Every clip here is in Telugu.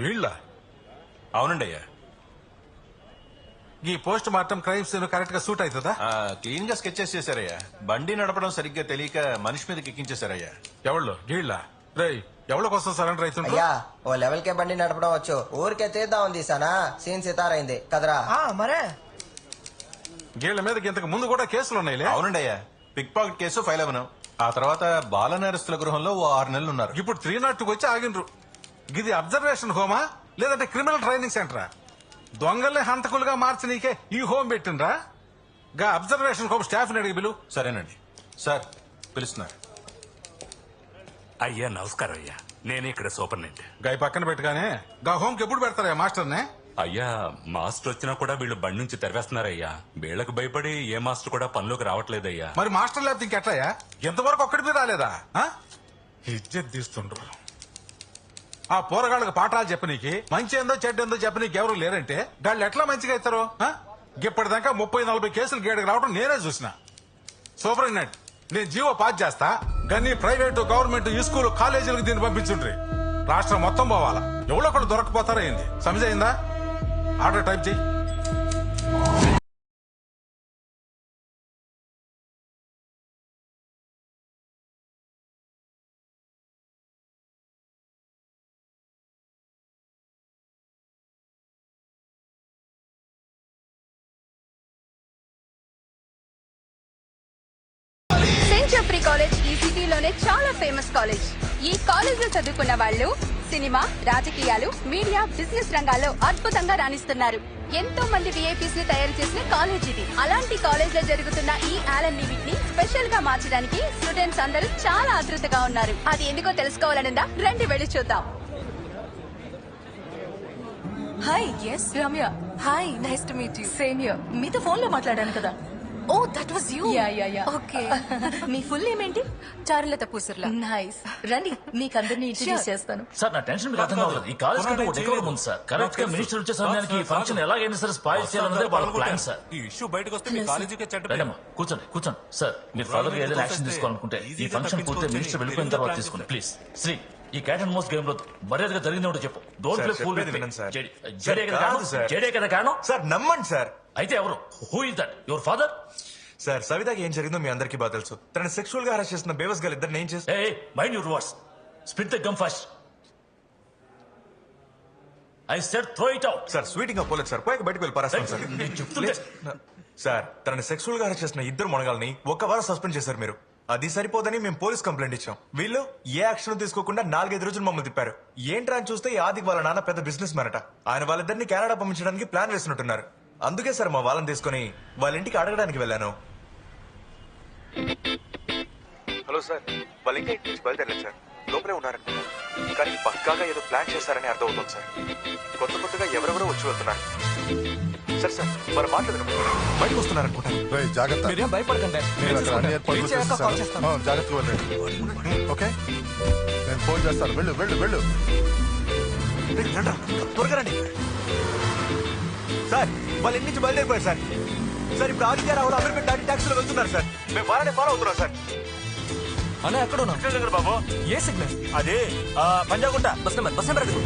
వీళ్ళ? అవునండి అయ్యా. ఈ పోస్ట్ మార్టం క్రైమ్ సీన్ కరెక్ట్గా సూట్ అవుతుందా? క్లీన్గా స్కెచెస్ చేశారయ్యా. బండి నడపడం సరిగ్గా తెలియక మనిషి మీదకి ఎక్కించేశారయ్యా. ఎవళ్ళు? వీళ్ళ? రేయ్ ఎవరి కోసం సరెండర్ అయ్యా ఓ లెవెల్ కే బండి నడపడం వచ్చు. ఊరికే తీద్దామని తీసానా సీన్ సితారైంది. కదరా. ఆ, మరే. వీళ్ళ మీద ఇంతకు ముందు కూడా కేసులు ఉన్నాయిలే. అవునండి అయ్యా. పిక్ పాకెట్ కేసు ఫైల్ అవ్వను. ఆ తర్వాత బాల నేరస్తుల గృహంలో ఓ ఆరు నెలలు ఉన్నారు ఇప్పుడు త్రీ నాట్ టూ వచ్చి ఆగిండ్రు. ఇది అబ్జర్వేషన్ హోమా? లేదంటే క్రిమినల్ ట్రైనింగ్ సెంటరా? దొంగల్ని హంతకులుగా మార్చి నీకే ఈ హోమ్ పెట్టిండ్రా? గా అబ్జర్వేషన్ హోమ్ స్టాఫ్ అడిగి బిలు సరేనండి. సార్ పిలుస్తున్నారు. అయ్యా నమస్కారం అయ్యా. నేను ఇక్కడ సూపరింటెండెంట్ గాయ పక్కన పెట్టగానే గా హోమ్కి ఎప్పుడు పెడతారా మాస్టర్నే? అయ్యా మాస్టర్ వచ్చినా కూడా వీళ్ళు బండి నుంచి తెరవేస్తున్నారయ్యా. వీళ్ళకి భయపడి ఏ మాస్టర్ కూడా పనిలోకి రావట్లేదయ్యా. మరి మాస్టర్ లేకపోతే ఇంకెట్లయా ఎంతవరకు ఒక్కడి మీద రాలేదా? ఇజ్జత్ తీస్తుండ్రు. ఆ పోరగాళ్ళకి పాఠాలు చెప్పనీకి మంచి ఏందో చెడ్డ ఏందో చెప్పనీకి ఎవరు లేరంటే వాళ్ళు ఎట్లా మంచిగా ఇస్తారు? ఇప్పటిదాకా ముప్పై నలభై కేసులు గేడకి రావడం నేనే చూసిన. సూపరింటెండెంట్ నేను జీవో పాస్ చేస్తా. గన్ని ప్రైవేటు గవర్నమెంట్ ఈ స్కూల్ కాలేజీలకు దీన్ని పంపించుండ్రి. రాష్ట్రం మొత్తం పోవాలా? ఎవరో ఒకళ్ళు దొరకపోతారా ఏంది? సమజైందా ఆర్డర్ టైప్ చేయి సెయింట్ కాలేజ్ ఈ సిటీలోనే చాలా ఫేమస్ కాలేజ్ ఈ కాలేజ్లో చదువుకున్న వాళ్ళు సినిమా రాజకీయాలు మీడియా బిజినెస్ రంగాల్లో అద్భుతంగా రాణిస్తున్నారు. ఎంతో మంది విఐపీస్ని తయారు చేసిన కాలేజ్ ఇది. అలాంటి కాలేజ్లో జరుగుతున్న ఈ ఆలన్ మీట్ని స్పెషల్గా మార్చడానికి స్టూడెంట్స్ అందరూ చాలా ఆతృతగా ఉన్నారు. అది ఎందుకో తెలుసుకోవాలనుందా? రండి వెళ్ళి చూద్దాం. Hi yes Ramya hi nice to meet you same here మీతో ఫోన్లో మాట్లాడాను కదా. ఓ that was you yeah yeah yeah okay me full name ఏంటి? చారులత పూసర్ల. నైస్ రండి మీకు అందరినీ ఇంట్రడ్యూస్ చేస్తాను. సార్ నా టెన్షన్ మీకు అర్థం కావట్లేదు. ఈ కాలేజ్ కంటే ఒక డెకోరం ఉంది సార్. కరెక్ట్గా మినిస్టర్ వచ్చే సమయానికి ఈ ఫంక్షన్ ఎలాగైనా సరే? స్పాయిల్ చేయాలన్నదే వాళ్ళ ప్లాన్ సార్. ఈ ఇష్యూ బయటకు వస్తే మీ కాలేజీకే చెడ్డ పేరు. రండమ్మా కూర్చోండి కూర్చోండి. సార్ మీరు ఫర్దర్ ఏదైనా యాక్షన్ తీసుకోవాలనుకుంటే ఈ ఫంక్షన్ పూర్తి మినిస్టర్ వెళ్ళిపోయిన తర్వాత తీసుకోండి. ప్లీజ్ శ్రీ. ఈ క్యాట్ అండ్ మోస్ట్ గేమ్లో మర్యాదగా జరిగింది ఒకటి చెప్పు. డోంట్ ప్లే ఫూల్ వినండి సార్. జడే కదా కాదు కారణం? సార్. జడే కదా కారణం? సార్ నమ్మండి సార్. అయితే ఎవరు? Who is that your father sir సవితకి ఏం జరిగిందో మీ అందరికీ బాగా తెలుసు. తనని సెక్షువల్గా అరెస్ట్ చేసిన బేవస్ గల్ ఇద్దరు ఏం ఏ mind your words spit the gum first I said throw it out sir స్వీటింగ్ పోలేదు సార్. పోయాక బయటకు వెళ్ళి పారేస్తాను సార్. చెప్తుంటే సార్ తనని సెక్షువల్గా అరెస్ట్ చేసిన ఇద్దరు మొనగాల్ని ఒక్క వారం సస్పెండ్ చేశారు మీరు. అది సరిపోదని మేము పోలీస్ కంప్లైంట్ ఇచ్చాం. వీళ్ళు ఏ యాక్షన్ తీసుకోకుండా నాలుగైదు రోజులు మమ్మల్ని తిప్పారు. ఏంట్రా అని చూస్తే ఈ ఆదికి వాళ్ళ నాన్న పెద్ద బిజినెస్ మ్యానట ఆయన వాళ్ళిద్దరిని కెనడా పంపించడానికి ప్లాన్ వేసినట్టున్నారు. అందుకే సార్ మా వాళ్ళని తీసుకొని వాళ్ళ ఇంటికి అడగడానికి వెళ్ళాను. హలో సార్ వాళ్ళ ఇంకా ఇంటి నుంచి బయలుదేరలేదు సార్. లోపలే ఉన్నారనుకున్నాను కానీ పక్కాగా ఏదో ప్లాన్ చేశారని అర్థం అవుతుంది సార్. కొత్త కొత్తగా ఎవరెవరో వచ్చి వెళ్తున్నారు. సార్ సార్ మరి మాట్లాడదు బయటకు వస్తున్నారనుకుంటాను రేయ్, జాగ్రత్త. మీరేం భయపడకండి. నేను అక్కడ అన్ని ఏర్పాట్లు రీచ్ అయ్యాక కాల్ చేసేసాను. చేస్తాను. ఆ, జాగ్రత్తగా వెళ్ళండి. ఓకే? నేను ఫోన్ చేస్తాను. వెళ్ళు వెళ్ళు వెళ్ళు. రేయ్, రండ్రా, త్వరగా రండి. సార్ వాళ్ళ ఇంటి నుంచి బయలుదేరిపోయారు సార్. సార్ ఇప్పుడు ఆదిత్య రావులు అమీర్పేట దాటి ట్యాక్సీలో వెళ్తున్నారు సార్. మేము వాళ్ళనే ఫాలో అవుతున్నాం సార్. అన్న ఎక్కడ ఉన్నా బాబు. ఏ సిగ్నల్? అదే Panjagutta bus number bus number అడుగు.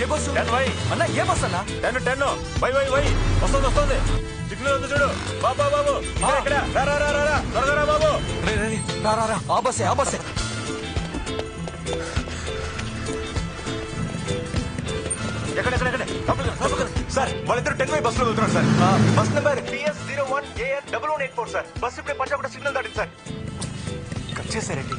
ఏ బస్సు? Ten Y. అన్న ఏ బస్ అన్న? Ten ten. Y Y Y. వస్తుంది వస్తుంది. సిగ్నల్ ఉంది చూడు. బాబా బాబు ఇక్కడ, రా రా రా రా, త్వరగా రా బాబు. రే రే రే, రా రా రా. ఆ బస్సే ఆ బస్సే. ఎక్కడ ఎక్కడ ఎక్కడ. సార్ వాళ్ళిద్దరు టెన్ వై బస్లో వెళ్తున్నారు sir. Bus number P S zero one A N double one eight four sir. Bus ఇప్పుడే పంజాగుట్ట సిగ్నల్ దాటింది సార్. కట్ చేశారండి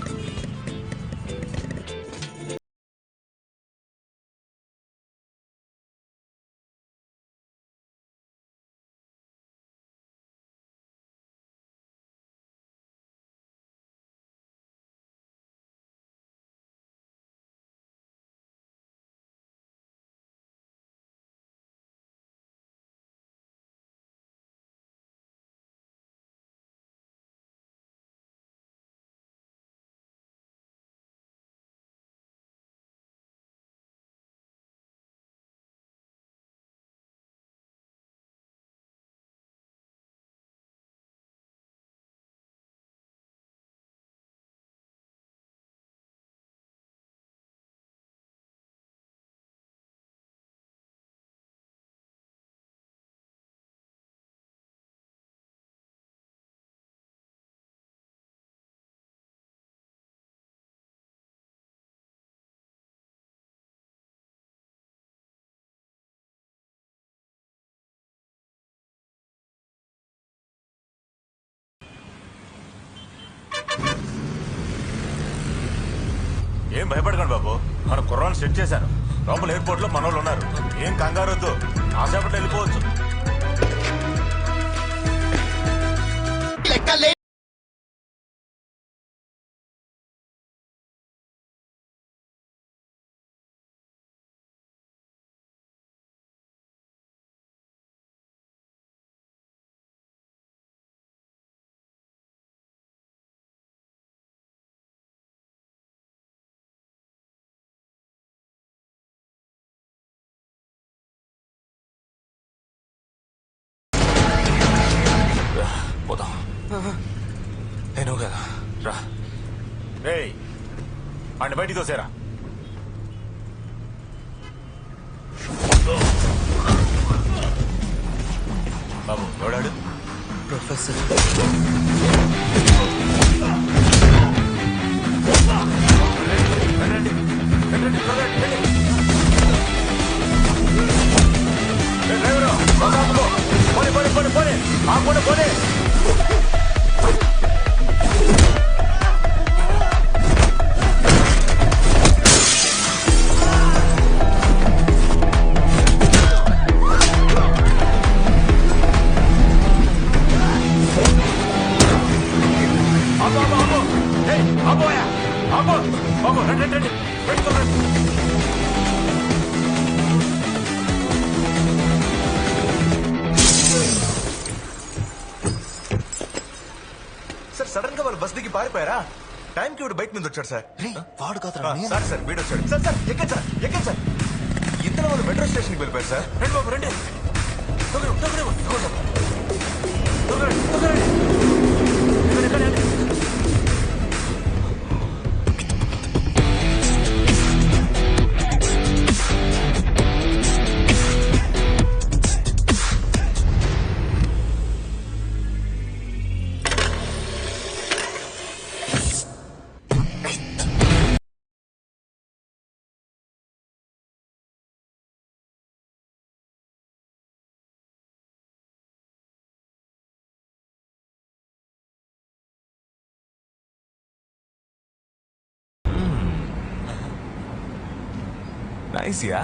ఏం భయపడకండి బాబు. మన కుర్రాన్ని సెట్ చేశాను. లోపల ఎయిర్పోర్ట్లో మనోళ్ళు ఉన్నారు. ఏం కంగారు వద్దు. కాసేపట్లో వెళ్ళిపోవచ్చు. నేను కదా రా. రేయ్ అండి బయటికి తోసారా. బాబు ఎవడాడు? ప్రొఫెసర్. రే డ్రైవరు. పోనీ పోనీ పోనీ పోనీ పోనీ. పారిపోయారా? టైంకి వీడు బయట నుంచి వచ్చాడు సార్. వాడు కాదురా ఆ, సార్ సార్ వీడు వచ్చాడు. సార్ సార్ ఎక్కండి సార్ ఎక్కండి సార్. ఇద్దరు వాళ్ళు మెట్రో స్టేషన్కి వెళ్ళిపోయారు సార్. రండి బాబు రండి. తొందరగా, తొందరగా. తొందరగా, తొందరగా. నైస్ యా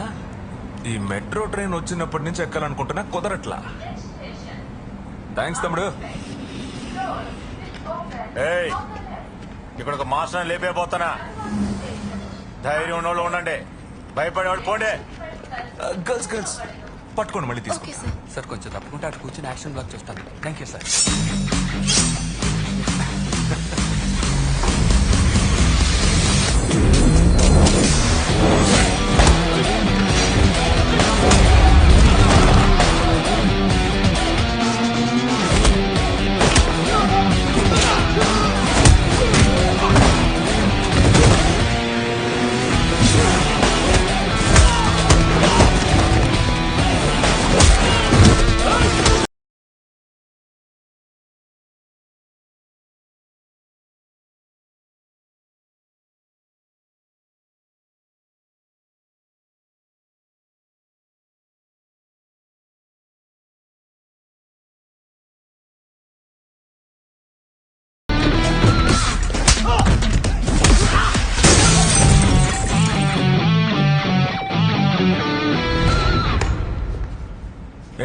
ఈ మెట్రో ట్రైన్ వచ్చినప్పటి నుంచి ఎక్కాలనుకుంటున్నా కుదరట్లా. థ్యాంక్స్ తమ్ముడు. ఏయ్ ఇక్కడ ఒక మాస్టర్ లేపేపోతానా ధైర్యం ఉన్నోళ్ళు ఉండండి. భయపడేవాళ్ళు పోండి. గర్ల్స్ గర్ల్స్ పట్టుకోండి మళ్ళీ తీసుకో ఓకే సార్. సార్ కొంచెం తప్పకుండా అటు కూర్చొని యాక్షన్ బ్లాక్ చేస్తాను. Thank you sir.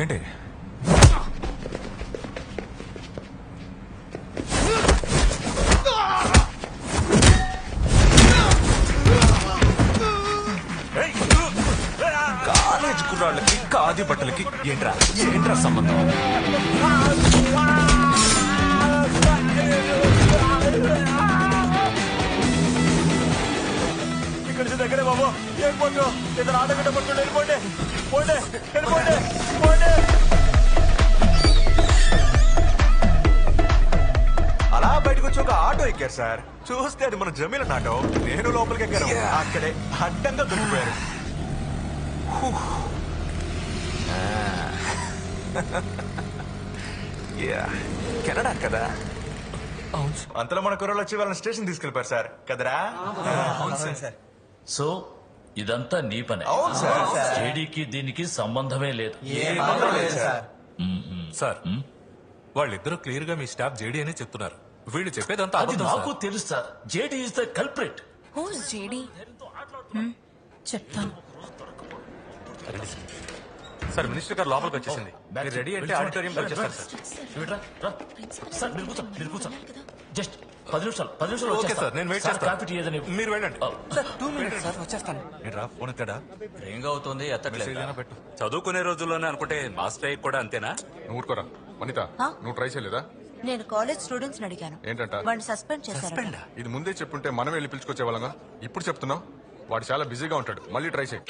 ఏంటి? కాలేజ్ కుర్రాళ్ళకి కాది బట్టలకి ఏంట్రా? ఏంట్రా సంబంధం? ఇక్కడ నుంచి దగ్గరే బాబు. ఏం పోతు? ఇద్దరు ఆటో గంట పట్టుకుని వెళ్ళిపోండి. పోండి వెళ్ళిపోండి పోండి అలా బయటకు వచ్చి ఒక ఆటో ఎక్కారు సార్. చూస్తే అది మన జమీల ఆటో. నేను లోపలికి ఎక్కాను. అక్కడే అడ్డంగా దొరికిపోయారు. కెనడా కదా? అంతలో మన కుర్రలు వచ్చి వాళ్ళని స్టేషన్ తీసుకెళ్ళిపోయారు సార్. కదరా? సో ఇదంతా నీ పనే. అవును సార్. జేడీకి దీనికి సంబంధమే లేదు. సార్. వాళ్ళిద్దరూ క్లియర్గా మీ స్టాఫ్ జేడీ అని చెప్తున్నారు. వీళ్ళు చెప్పేదంతా అది అబద్ధం నాకు సార్. తెలుసు sir. JD is the culprit who's JD చెప్తాను. సార్. మినిస్టర్ గారు లోపలికి వచ్చేసింది. రెడీ అంటే ఆడిటోరియం వచ్చేస్తారు సార్. జస్ట్ పది నిమిషాలు పది నిమిషాలు ఓకే వచ్చేస్తా. సార్ నేను వెయిట్ చేస్తాను కాఫీ టీ ఏదని మీరు వెళ్ళండి. సార్ టూ మినిట్స్ సార్ వచ్చేస్తాను. ఏంట్రా ఫోన్ ఎత్తాడా రింగ్ అవుతుంది ఎత్తట్లేదు. పెట్టు. చదువుకునే రోజుల్లోనే అనుకుంటే మాస్టర్ అయ్యి కూడా అంతేనా? నువ్వు ఊరుకోరా. వనిత నువ్వు ట్రై చేయలేదా? నేను కాలేజ్ స్టూడెంట్స్ అడిగాను. ఏంటంట? వాడిని సస్పెండ్ చేశారు సస్పెండా? ఇది ముందే చెప్పుంటే మనం వెళ్ళి పిలుచుకొచ్చే వాళ్ళంగా ఇప్పుడు చెప్తున్నావు? వాడు చాలా బిజీగా ఉంటాడు. మళ్ళీ ట్రై చేయి.